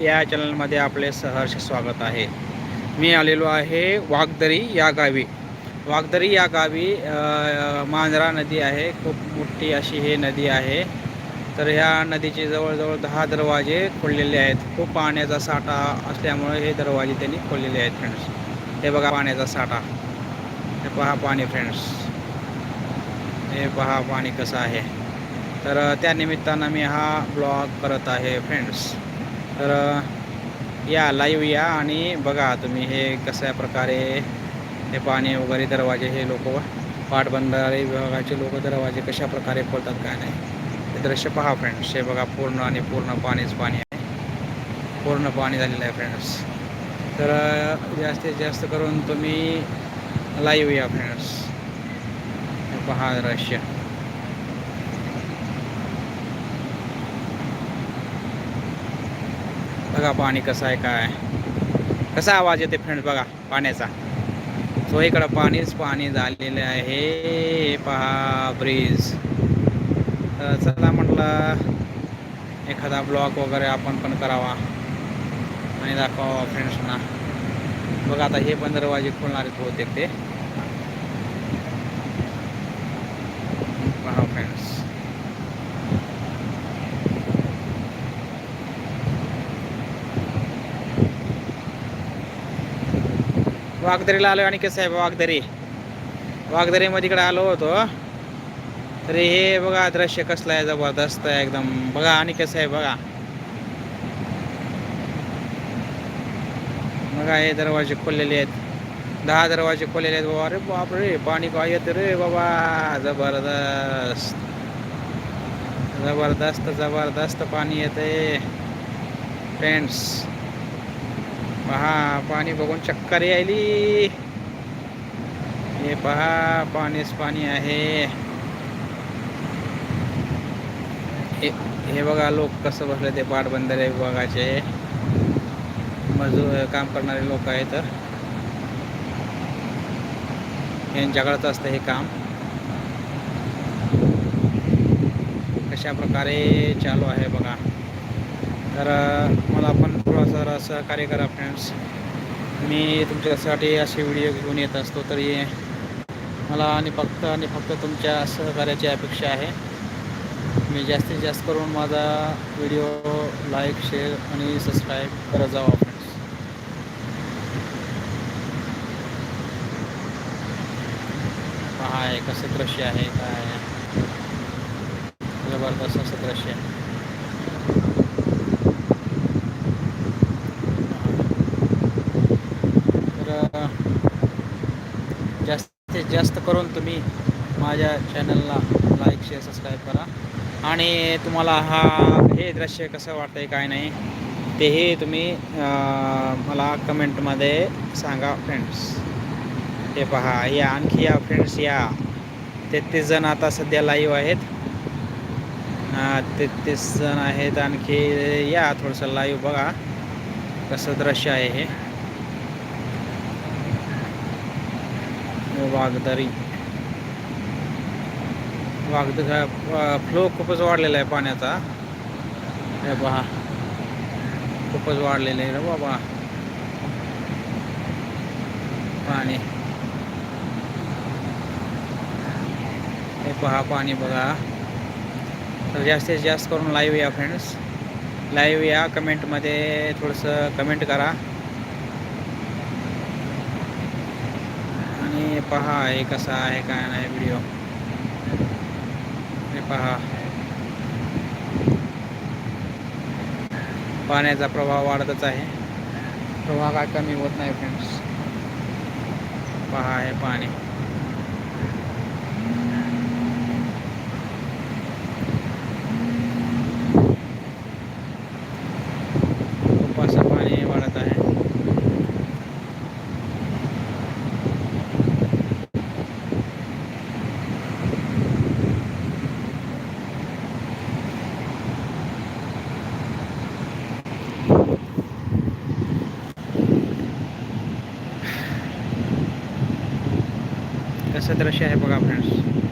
या चॅनलमध्ये आपले सहर्ष स्वागत आहे. मी आलेलो आहे वाघदरी या गावी. वाघदरी या गावी मांजरा नदी आहे. खूप मोठी अशी ही नदी आहे. तर ह्या नदीचे जवळजवळ दहा दरवाजे खोललेले आहेत. खूप पाण्याचा साठा असल्यामुळे हे दरवाजे त्यांनी खोललेले आहेत फ्रेंड्स हे बघा पाण्याचा साठा. हे पहा पाणी फ्रेंड्स हे पहा पाणी कसं आहे. तर त्या निमित्तानं मी हा ब्लॉग करत आहे फ्रेंड्स तर या लाईव्ह या आणि बघा तुम्ही हे कशा प्रकारे हे पाणी वगैरे दरवाजे हे लोक पाटबंधारे विभागाचे लोक दरवाजे कशा प्रकारे खोलतात काय नाही. हे दृश्य पहा फ्रेंड्स हे बघा पूर्ण आणि पूर्ण पाणीच पाणी आहे. पूर्ण पाणी झालेलं आहे फ्रेंड्स तर जास्तीत जास्त करून तुम्ही लाईव्ह या फ्रेंड्स हे पहा दृश्य. बघा पाणी कसं आहे काय कसा आवाज येते फ्रेंड्स बघा पाण्याचा. सो इकडं पाणीच पाणी झालेलं आहे. हे पहा ब्रिज तर चला म्हटलं एखादा ब्लॉग वगैरे आपण पण करावा. आणि दाखवा फ्रेंड्सना बघा आता हे पण दरवाजे आहेत बहुतेक ते. पहा फ्रेंड्स वाघदरीला आलो आणि कसं आहे वाघदरी? वाघदरीमध्ये इकडे आलो होतो. तरी हे बघा दृश्य कसलं आहे जबरदस्त आहे एकदम. बघा आणि कसं आहे बघा. बघा हे दरवाजे खोललेले आहेत. दहा दरवाजे खोललेले आहेत बाबा अरे बापरे पाणी काय येतं रे बाबा. जबरदस्त. जबरदस्त जबरदस्त पाणी येते फ्रेंड्स पहा पाणी बघून चक्कर यायली. हे पहा पाणीच पाणी आहे. हे हे बघा लोक कसं बसले ते पाटबंधारे विभागाचे. मजूर काम करणारे लोक आहे तर. यांच्याकडंच असतं हे काम. कशा प्रकारे चालू आहे बघा. तर मला पण थोडंसं जरा कार्य करा फ्रेंड्स मी तुमच्यासाठी असे व्हिडिओ घेऊन येत असतो तरी मला आणि फक्त आणि फक्त तुमच्या सहकार्याची अपेक्षा आहे. मी जास्तीत जास्त करून माझा व्हिडिओ लाईक शेअर आणि सबस्क्राईब करत जावा फ्रेंड्स पहा आहे कसं दृश्य आहे काय आहे. जबरदस्त असं दृश्य आहे तर अ, जास्तीत जास्त करून तुम्ही माझ्या चॅनलला लाईक शेअर सबस्क्राईब करा. आणि तुम्हाला हा हे दृश्य कसं वाटतंय काय नाही तेही तुम्ही मला कमेंटमध्ये सांगा फ्रेंड्स हे पहा या आणखी या फ्रेंड्स या. तेहतीस जण आता सध्या लाईव्ह आहेत. तेहतीस जण आहेत आणखी या थोडंसं लाईव्ह बघा. कसं दृश्य आहे हे. वाघदारी. वाघद फ्लो खूपच वाढलेला आहे पाण्याचा. हे पहा. खूपच वाढलेलं आहे रे बाबा. पाणी. हे पहा पाणी बघा. तर जास्तीत जास्त करून लाईव्ह या फ्रेंड्स लाईव्ह या कमेंटमध्ये थोडंसं कमेंट करा. आणि पहा हे कसा आहे काय नाही व्हिडिओ हे पहा. पाण्याचा प्रवाह वाढतच आहे. प्रवाह काय कमी होत नाही फ्रेंड्स पहा हे पाणी खूप असं पाणी वाढत आहे कसं दृश्य आहे बघा फ्रेंड्स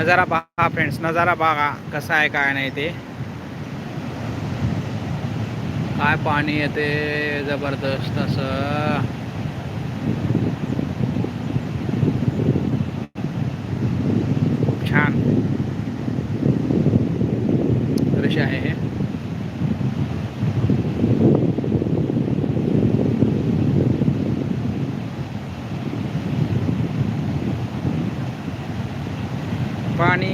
नजारा पहा फ्रेंड्स नजारा बघा कसा आहे काय नाही ते. काय पाणी येते जबरदस्त असं. खूप छान. दृश्य आहे हे पाणी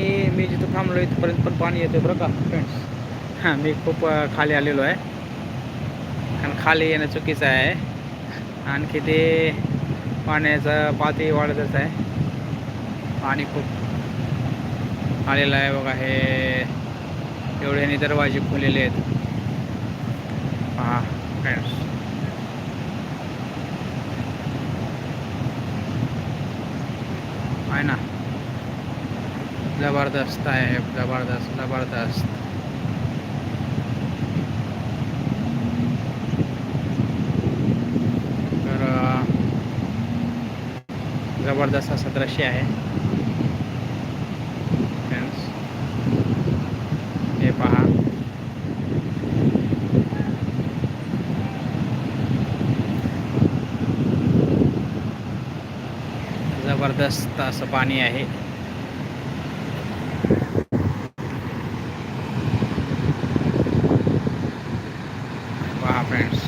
मी इथपर्यंत पण पाणी येते बरं का फ्रेंड्स हां मी खूप खाली आलेलो आहे. कारण खाली येणं चुकीचं आहे. आणखी ते पाण्याचं पातळी वाढतच आहे. पाणी खूप आलेलं आहे बघा हे एवढ्याने दरवाजे फुलेले आहेत. हां फ्रेंड्स आहे ना? जबरदस्त आहे जबरदस्त जबरदस्त. तर जबरदस्त असं दृश्य आहे. फ्रेंड्स हे पहा. जबरदस्त असं पाणी आहे पहा फ्रेंड्स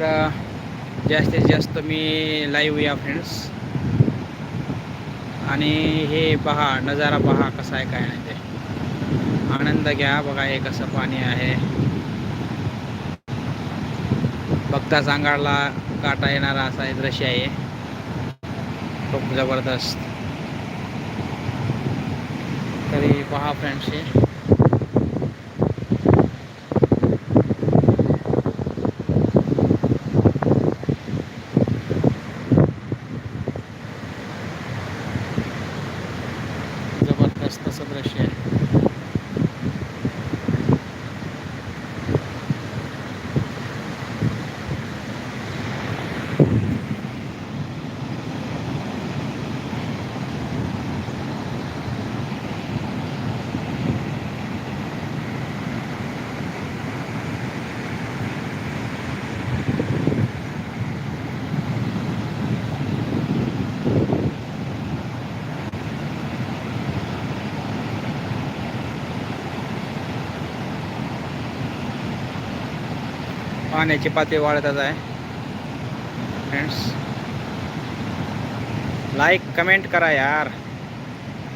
तर जास्तीत जास्त मी लाईव्ह या फ्रेंड्स आणि हे पहा नजारा पहा कसा आहे काय नाही ते. आनंद घ्या बघा हे कसं पाणी आहे. बघताच सांगाडला काटा येणारा असा हे दृश्य आहे. खूप जबरदस्त. तरी पहा फ्रेंड्स हे जबरदस्त असं दृश्य आहे पाण्याची पातळी वाढतच आहे. फ्रेंड्स लाईक कमेंट करा यार.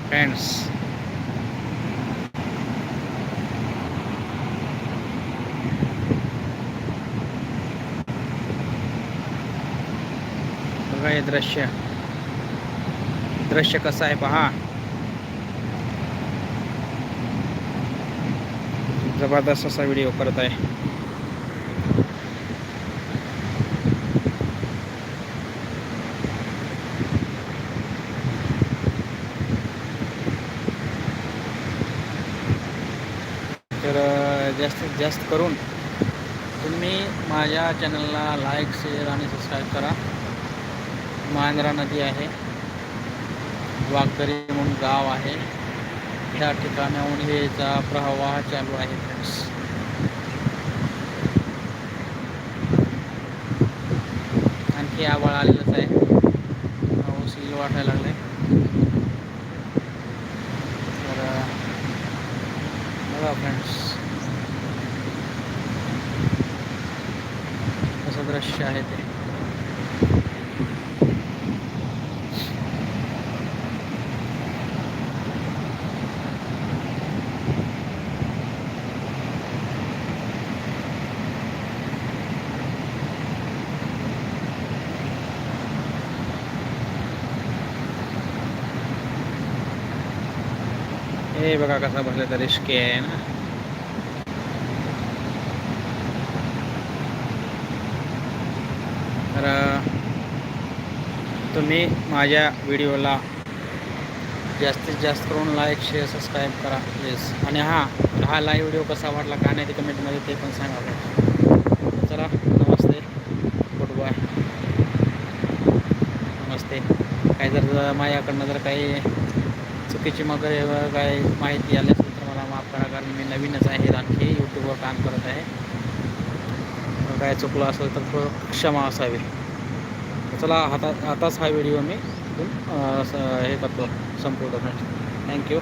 फ्रेंड्स बघा हे दृश्य. दृश्य कसं आहे पहा. जबरदस्त असा व्हिडिओ करत आहे तर अ, जास्तीत जास्त करून तुम्ही माझ्या चॅनलला लाईक शेअर आणि सबस्क्राईब करा. मांजरा नदी आहे. वागदरी म्हणून गाव आहे. ह्या ठिकाणाहून हेचा प्रवाह चालू आहे फ्रेंड्स आणखी आबाळ आलेलंच आहे. पाऊस येईल वाटायला लागले तर बघा फ्रेंड्स कसं दृश्य आहे ते हे बघा कसा बसला तर रिस्की आहे ना तर तुम्ही माझ्या व्हिडिओला जास्तीत जास्त करून लाईक शेअर सबस्क्राईब करा प्लीज आणि हां हा लाईव्ह व्हिडिओ कसा वाटला का नाही ते कमेंटमध्ये ते पण सांगा. चला नमस्ते. गुड बाय नमस्ते. काही जर माझ्याकडनं जर काही चुकीची मग काय माहिती आली असेल तर मला माफ करा कारण मी नवीनच आहे आणखी यूट्यूबवर काम करत आहे. काय चुकलं असेल तर थोडं क्षमा असावी. चला आता आताच हा व्हिडिओ मी हे करतो संपवतो. थँक्यू.